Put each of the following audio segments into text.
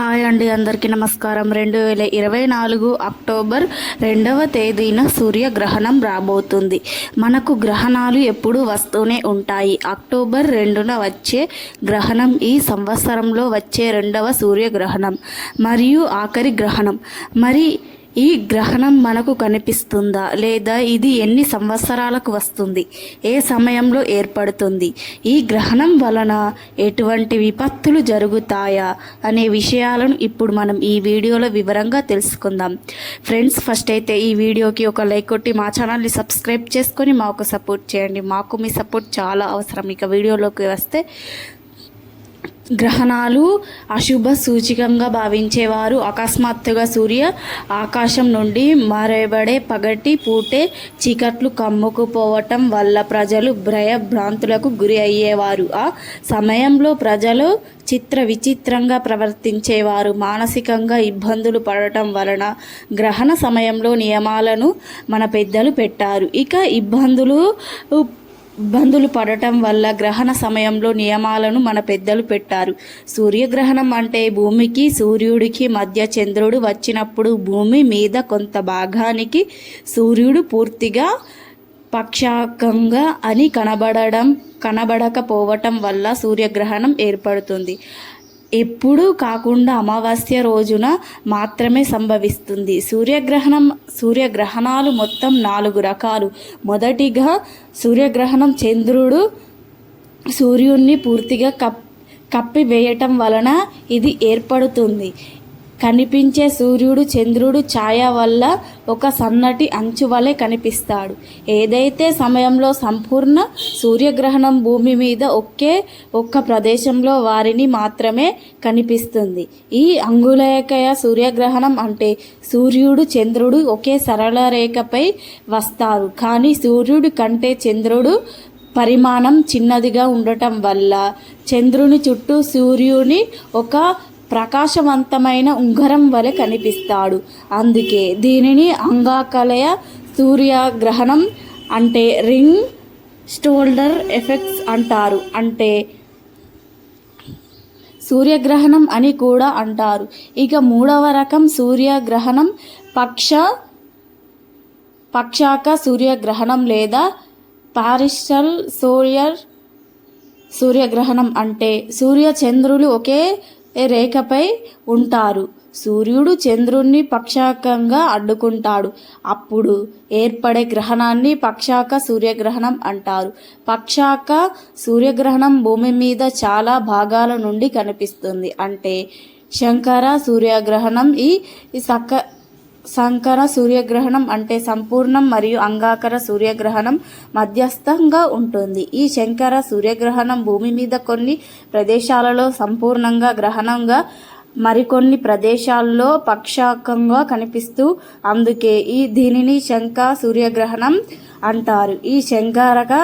Hi అండి అందరికీ నమస్కారం. రెండు వేల ఇరవై నాలుగు అక్టోబర్ రెండవ తేదీన సూర్యగ్రహణం రాబోతుంది. మనకు గ్రహణాలు ఎప్పుడూ వస్తూనే ఉంటాయి. అక్టోబర్ రెండున వచ్చే గ్రహణం ఈ సంవత్సరంలో వచ్చే రెండవ సూర్యగ్రహణం మరియు ఆఖరి గ్రహణం. మరి ఈ గ్రహణం మనకు కనిపిస్తుందా లేదా ఇది ఎన్ని సంవత్సరాలకు వస్తుంది? ఏ సమయంలో ఏర్పడుతుంది? ఈ గ్రహణం వలన ఎటువంటి విపత్తులు జరుగుతాయా అనే విషయాలను ఇప్పుడు మనం ఈ వీడియోలో వివరంగా తెలుసుకుందాం. ఫ్రెండ్స్ ఫస్ట్ అయితే ఈ వీడియోకి ఒక లైక్ కొట్టి మా ఛానల్ని సబ్స్క్రైబ్ చేసుకొని మాకు సపోర్ట్ చేయండి. మాకు మీ సపోర్ట్ చాలా అవసరం. ఇక వీడియోలోకి వస్తే గ్రహణాలు అశుభ సూచికంగా భావించేవారు. అకస్మాత్తుగా సూర్య ఆకాశం నుండి మరేబడే పగటి పూటే చీకట్లు కమ్ముకుపోవటం వల్ల ప్రజలు భయభ్రాంతులకు గురి అయ్యేవారు. ఆ సమయంలో ప్రజలు చిత్ర విచిత్రంగా ప్రవర్తించేవారు. మానసికంగా ఇబ్బందులు పడటం వలన గ్రహణ సమయంలో నియమాలను మన పెద్దలు పెట్టారు. ఇక ఇబ్బందులు ఇబ్బందులు పడటం వల్ల గ్రహణ సమయంలో నియమాలను మన పెద్దలు పెట్టారు. సూర్యగ్రహణం అంటే భూమికి సూర్యుడికి మధ్య చంద్రుడు వచ్చినప్పుడు భూమి మీద కొంత భాగానికి సూర్యుడు పూర్తిగా పక్షాకంగా అని కనబడడం కనబడకపోవటం వల్ల సూర్యగ్రహణం ఏర్పడుతుంది. ఎప్పుడూ కాకుండా అమావాస్య రోజున మాత్రమే సంభవిస్తుంది. సూర్యగ్రహణం సూర్యగ్రహణాలు మొత్తం నాలుగు రకాలు. మొదటిగా సూర్యగ్రహణం చంద్రుడు సూర్యుణ్ణి పూర్తిగా కప్ కప్పివేయటం వలన ఇది ఏర్పడుతుంది. కనిపించే సూర్యుడు చంద్రుడు ఛాయ వల్ల ఒక సన్నటి అంచు వలె కనిపిస్తాడు. ఏదైతే సమయంలో సంపూర్ణ సూర్యగ్రహణం భూమి మీద ఒకే ఒక్క ప్రదేశంలో వారిని మాత్రమే కనిపిస్తుంది. ఈ అంగుళేకయ సూర్యగ్రహణం అంటే సూర్యుడు చంద్రుడు ఒకే సరళ రేఖపై వస్తారు. కానీ సూర్యుడి కంటే చంద్రుడు పరిమాణం చిన్నదిగా ఉండటం వల్ల చంద్రుని చుట్టూ సూర్యుని ఒక ప్రకాశవంతమైన ఉంగరం వలె కనిపిస్తాడు. అందుకే దీనిని అంగాకలయ సూర్యగ్రహణం అంటే రింగ్ స్టోల్డర్ ఎఫెక్ట్స్ అంటారు. అంటే సూర్యగ్రహణం అని కూడా అంటారు. ఇక మూడవ రకం సూర్యగ్రహణం పక్ష పక్షాక సూర్యగ్రహణం లేదా పారిషల్ సూర్యర్ సూర్యగ్రహణం అంటే సూర్య చంద్రులు ఒకే రేఖపై ఉంటారు. సూర్యుడు చంద్రుణ్ణి పక్షాకంగా అడ్డుకుంటాడు. అప్పుడు ఏర్పడే గ్రహణాన్ని పక్షాక సూర్యగ్రహణం అంటారు. పక్షాక సూర్యగ్రహణం భూమి మీద చాలా భాగాల నుండి కనిపిస్తుంది. అంటే శంకర సూర్యగ్రహణం ఈ సక సంకర సూర్యగ్రహణం అంటే సంపూర్ణం మరియు అంగాకర సూర్యగ్రహణం మధ్యస్థంగా ఉంటుంది. ఈ శంకర సూర్యగ్రహణం భూమి మీద కొన్ని ప్రదేశాలలో సంపూర్ణంగా గ్రహణంగా మరికొన్ని ప్రదేశాల్లో పక్షాకంగా కనిపిస్తూ అందుకే ఈ దీనిని శంక సూర్యగ్రహణం అంటారు. ఈ శంకరక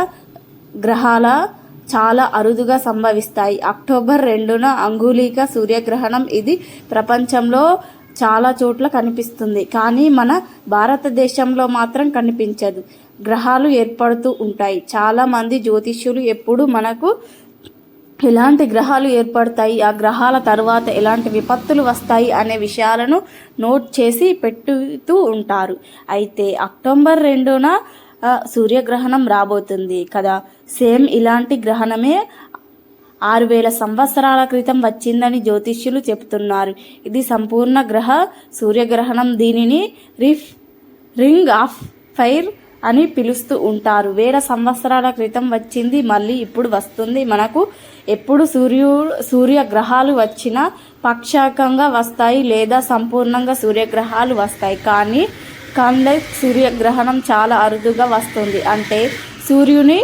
గ్రహాల చాలా అరుదుగా సంభవిస్తాయి. అక్టోబర్ రెండున అంగుళిక సూర్యగ్రహణం. ఇది ప్రపంచంలో చాలా చోట్ల కనిపిస్తుంది. కానీ మన భారతదేశంలో మాత్రం కనిపించదు. గ్రహాలు ఏర్పడుతూ ఉంటాయి. చాలామంది జ్యోతిష్యులు ఎప్పుడు మనకు ఎలాంటి గ్రహాలు ఏర్పడతాయి ఆ గ్రహాల తర్వాత ఎలాంటి విపత్తులు వస్తాయి అనే విషయాలను నోట్ చేసి పెట్టుతూ ఉంటారు. అయితే అక్టోబర్ రెండున సూర్యగ్రహణం రాబోతుంది కదా. సేమ్ ఇలాంటి గ్రహణమే ఆరు వేల సంవత్సరాల క్రితం వచ్చిందని జ్యోతిష్యులు చెబుతున్నారు. ఇది సంపూర్ణ గ్రహ సూర్యగ్రహణం దీనిని రిఫ్ రింగ్ ఆఫ్ ఫైర్ అని పిలుస్తూ ఉంటారు. వేల సంవత్సరాల క్రితం వచ్చింది మళ్ళీ ఇప్పుడు వస్తుంది. మనకు ఎప్పుడు సూర్యు సూర్యగ్రహాలు వచ్చినా పక్షాకంగా వస్తాయి లేదా సంపూర్ణంగా సూర్యగ్రహాలు వస్తాయి. కానీ కాన్వెక్స్ సూర్యగ్రహణం చాలా అరుదుగా వస్తుంది. అంటే సూర్యుని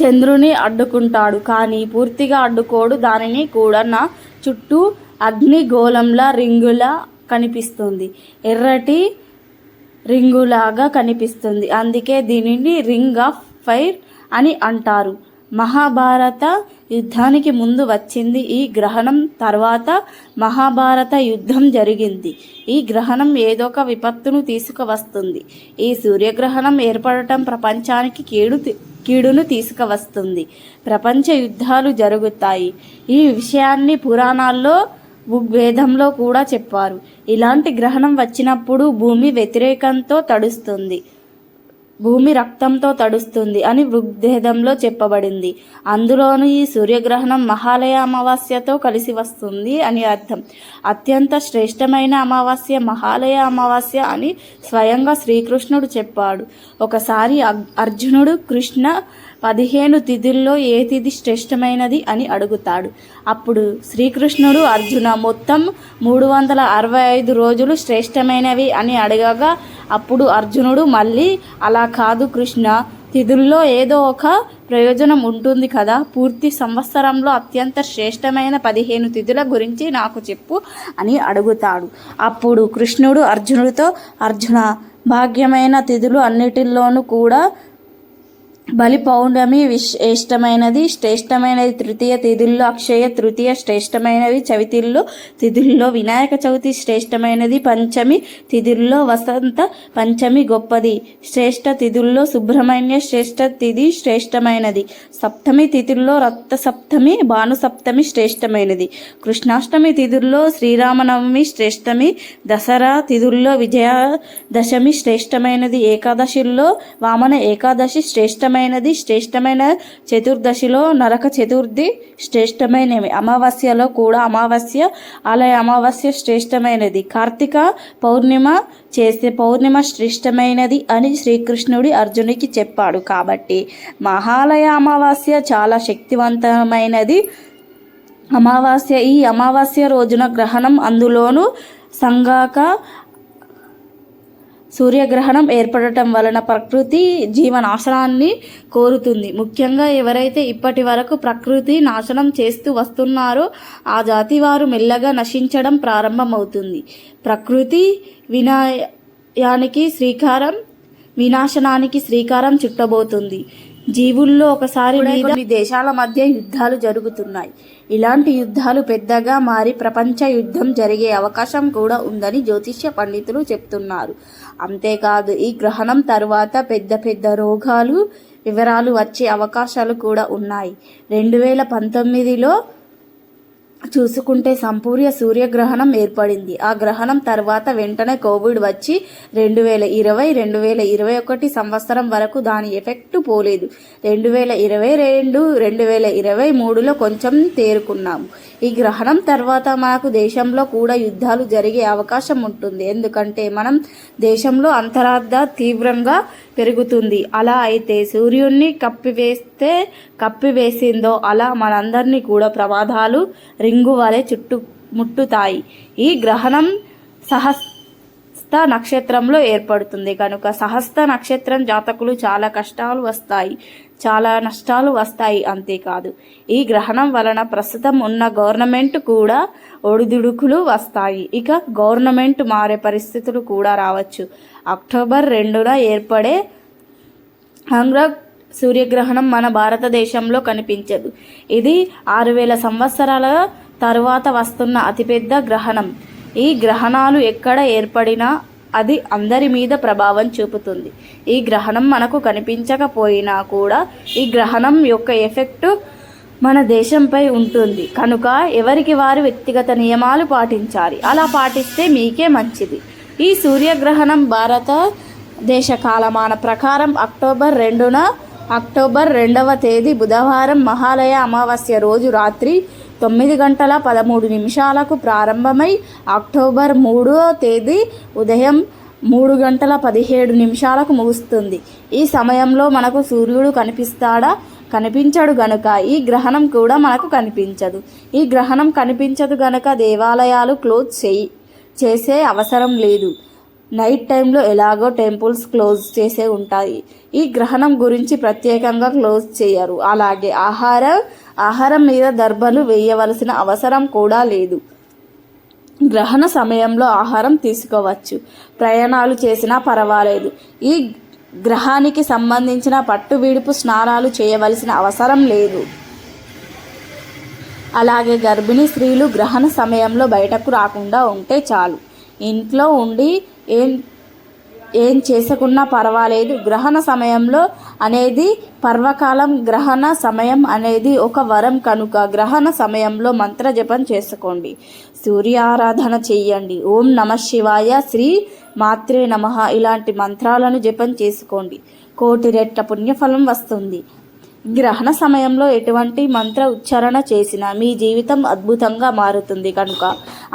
చంద్రుని అడ్డుకుంటాడు కానీ పూర్తిగా అడ్డుకోడు. దానిని కూడా నా చుట్టూ అగ్నిగోళంలా రింగులా కనిపిస్తుంది. ఎర్రటి రింగులాగా కనిపిస్తుంది. అందుకే దీనిని రింగ్ ఆఫ్ ఫైర్ అని అంటారు. మహాభారత యుద్ధానికి ముందు వచ్చింది ఈ గ్రహణం. తర్వాత మహాభారత యుద్ధం జరిగింది. ఈ గ్రహణం ఏదో ఒక విపత్తును తీసుకువస్తుంది. ఈ సూర్యగ్రహణం ఏర్పడటం ప్రపంచానికి కీడు కీడును తీసుకువస్తుంది. ప్రపంచ యుద్ధాలు జరుగుతాయి. ఈ విషయాన్ని పురాణాల్లో ఋగ్వేదంలో కూడా చెప్పారు. ఇలాంటి గ్రహణం వచ్చినప్పుడు భూమి వ్యతిరేకంతో తడుస్తుంది. భూమి రక్తంతో తడుస్తుంది అని ఋగ్భేదంలో చెప్పబడింది. అందులోనూ ఈ సూర్యగ్రహణం మహాలయ అమావాస్యతో కలిసి వస్తుంది అని అర్థం. అత్యంత శ్రేష్టమైన అమావాస్య మహాలయ అమావాస్య అని స్వయంగా శ్రీకృష్ణుడు చెప్పాడు. ఒకసారి అర్జునుడు కృష్ణ పదిహేను తిథుల్లో ఏ తిథి శ్రేష్టమైనది అని అడుగుతాడు. అప్పుడు శ్రీకృష్ణుడు అర్జున మొత్తం మూడు వందల అరవై ఐదు రోజులు శ్రేష్టమైనవి అని అడగగా అప్పుడు అర్జునుడు మళ్ళీ అలా కాదు కృష్ణ తిథుల్లో ఏదో ఒక ప్రయోజనం ఉంటుంది కదా పూర్తి సంవత్సరంలో అత్యంత శ్రేష్టమైన పదిహేను తిథుల గురించి నాకు చెప్పు అని అడుగుతాడు. అప్పుడు కృష్ణుడు అర్జునుడితో అర్జున భాగ్యమైన తిథులు అన్నిటిల్లోనూ కూడా బలి పౌర్ణమి శ్రేష్టమైనది శ్రేష్టమైనది తృతీయ తిథుల్లో అక్షయ తృతీయ శ్రేష్టమైనవి చవితిల్లో తిథుల్లో వినాయక చవితి శ్రేష్టమైనది పంచమి తిథుల్లో వసంత పంచమి గొప్పది. శ్రేష్ట తిథుల్లో సుబ్రహ్మణ్య శ్రేష్ట తిథి శ్రేష్టమైనది. సప్తమి తిథుల్లో రక్త సప్తమి భాను సప్తమి శ్రేష్టమైనది. కృష్ణాష్టమి తిథుల్లో శ్రీరామనవమి శ్రేష్టమి దసరా తిథుల్లో విజయదశమి శ్రేష్టమైనది. ఏకాదశిల్లో వామన ఏకాదశి శ్రేష్టమైనది శ్రేష్టమైన చతుర్దశిలో నరక చతుర్థి శ్రేష్టమైనవి. అమావాస్యలో కూడా అమావాస్య ఆలయ అమావాస్య శ్రేష్టమైనది. కార్తీక పౌర్ణిమ చేసే పౌర్ణిమ శ్రేష్టమైనది అని శ్రీకృష్ణుడి అర్జునికి చెప్పాడు. కాబట్టి మహాలయ అమావాస్య చాలా శక్తివంతమైనది. అమావాస్య ఈ అమావాస్య రోజున గ్రహణం అందులోనూ సంగాక సూర్యగ్రహణం ఏర్పడటం వలన ప్రకృతి జీవనాశనాన్ని కోరుతుంది. ముఖ్యంగా ఎవరైతే ఇప్పటి వరకు ప్రకృతి నాశనం చేస్తూ వస్తున్నారో ఆ జాతి వారు మెల్లగా నశించడం ప్రారంభమవుతుంది. ప్రకృతి వినయానికి శ్రీకారం వినాశనానికి శ్రీకారం చుట్టబోతుంది. జీవుల్లో ఒకసారి మీద దేశాల మధ్య యుద్ధాలు జరుగుతున్నాయి. ఇలాంటి యుద్ధాలు పెద్దగా మారి ప్రపంచ యుద్ధం జరిగే అవకాశం కూడా ఉందని జ్యోతిష్య పండితులు చెప్తున్నారు. అంతేకాదు ఈ గ్రహణం తర్వాత పెద్ద పెద్ద రోగాలు వివరాలు వచ్చే అవకాశాలు కూడా ఉన్నాయి. రెండు వేల పంతొమ్మిదిలో చూసుకుంటే సంపూర్య సూర్యగ్రహణం ఏర్పడింది. ఆ గ్రహణం తర్వాత వెంటనే కోవిడ్ వచ్చి రెండు వేల ఇరవై రెండు వేల ఇరవై ఒకటి సంవత్సరం వరకు దాని ఎఫెక్ట్ పోలేదు. రెండు వేల ఇరవై రెండు రెండు వేల ఇరవై మూడులో కొంచెం తేరుకున్నాము. ఈ గ్రహణం తర్వాత మనకు దేశంలో కూడా యుద్ధాలు జరిగే అవకాశం ఉంటుంది. ఎందుకంటే మనం దేశంలో అంతరార్థ తీవ్రంగా పెరుగుతుంది. అలా అయితే సూర్యుడిని కప్పివేస్తే కప్పివేసిందో అలా మనందరినీ కూడా ప్రమాదాలు రింగు వలె చుట్టు ముట్టుతాయి. ఈ గ్రహణం సహస్త నక్షత్రంలో ఏర్పడుతుంది. కనుక సహస్త నక్షత్రం జాతకులు చాలా కష్టాలు వస్తాయి. చాలా నష్టాలు వస్తాయి. అంతేకాదు ఈ గ్రహణం వలన ప్రస్తుతం ఉన్న గవర్నమెంట్ కూడా ఒడిదుడుకులు వస్తాయి. ఇక గవర్నమెంట్ మారే పరిస్థితులు కూడా రావచ్చు. అక్టోబర్ రెండున ఏర్పడే ఆంగ్ల సూర్యగ్రహణం మన భారతదేశంలో కనిపించదు. ఇది ఆరు వేల సంవత్సరాల తరువాత వస్తున్న అతిపెద్ద గ్రహణం. ఈ గ్రహణాలు ఎక్కడ ఏర్పడినా అది అందరి మీద ప్రభావం చూపుతుంది. ఈ గ్రహణం మనకు కనిపించకపోయినా కూడా ఈ గ్రహణం యొక్క ఎఫెక్ట్ మన దేశంపై ఉంటుంది. కనుక ఎవరికి వారు వ్యక్తిగత నియమాలు పాటించాలి? అలా పాటిస్తే మీకే మంచిది. ఈ సూర్యగ్రహణం భారత దేశ కాలమాన ప్రకారం అక్టోబర్ రెండున అక్టోబర్ రెండవ తేదీ బుధవారం మహాలయ అమావాస్య రోజు రాత్రి తొమ్మిది గంటల పదమూడు నిమిషాలకు ప్రారంభమై అక్టోబర్ మూడో తేదీ ఉదయం మూడు గంటల పదిహేడు నిమిషాలకు ముగుస్తుంది. ఈ సమయంలో మనకు సూర్యుడు కనిపిస్తాడా? కనిపించడు గనుక. ఈ గ్రహణం కూడా మనకు కనిపించదు. ఈ గ్రహణం కనిపించదు గనుక దేవాలయాలు క్లోజ్ చేయి చేసే అవసరం లేదు. నైట్ టైంలో ఎలాగో టెంపుల్స్ క్లోజ్ చేసే ఉంటాయి. ఈ గ్రహణం గురించి ప్రత్యేకంగా క్లోజ్ చేయరు. అలాగే ఆహార ఆహారం మీద దర్భలు వేయవలసిన అవసరం కూడా లేదు. గ్రహణ సమయంలో ఆహారం తీసుకోవచ్చు. ప్రయాణాలు చేసినా పర్వాలేదు. ఈ గ్రహానికి సంబంధించిన పట్టు విడుపు స్నానాలు చేయవలసిన అవసరం లేదు. అలాగే గర్భిణీ స్త్రీలు గ్రహణ సమయంలో బయటకు రాకుండా ఉంటే చాలు. ఇంట్లో ఉండి ఏం ఏం చేసుకున్నా పర్వాలేదు. గ్రహణ సమయంలో అనేది పర్వకాలం గ్రహణ సమయం అనేది ఒక వరం కనుక. గ్రహణ సమయంలో మంత్ర జపం చేసుకోండి. సూర్య ఆరాధన చెయ్యండి ఓం నమ శివాయ శ్రీ మాత్రే నమ. ఇలాంటి మంత్రాలను జపం చేసుకోండి. కోటి రెట్ల పుణ్యఫలం వస్తుంది. గ్రహణ సమయంలో ఎటువంటి మంత్ర ఉచ్చారణ చేసినా మీ జీవితం అద్భుతంగా మారుతుంది కనుక.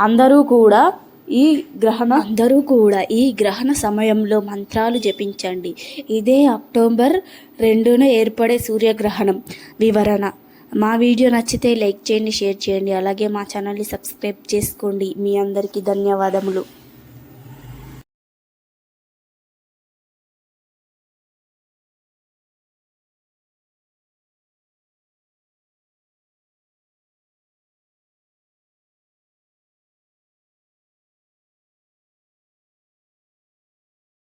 అందరూ కూడా ఈ గ్రహణ అందరూ కూడా ఈ గ్రహణ సమయంలో మంత్రాలు జపించండి. ఇదే అక్టోబర్ రెండున ఏర్పడే సూర్యగ్రహణం. వివరణ. మా వీడియో నచ్చితే లైక్ చేయండి షేర్ చేయండి. అలాగే మా ఛానల్ని సబ్స్క్రైబ్ చేసుకోండి. మీ అందరికీ ధన్యవాదములు.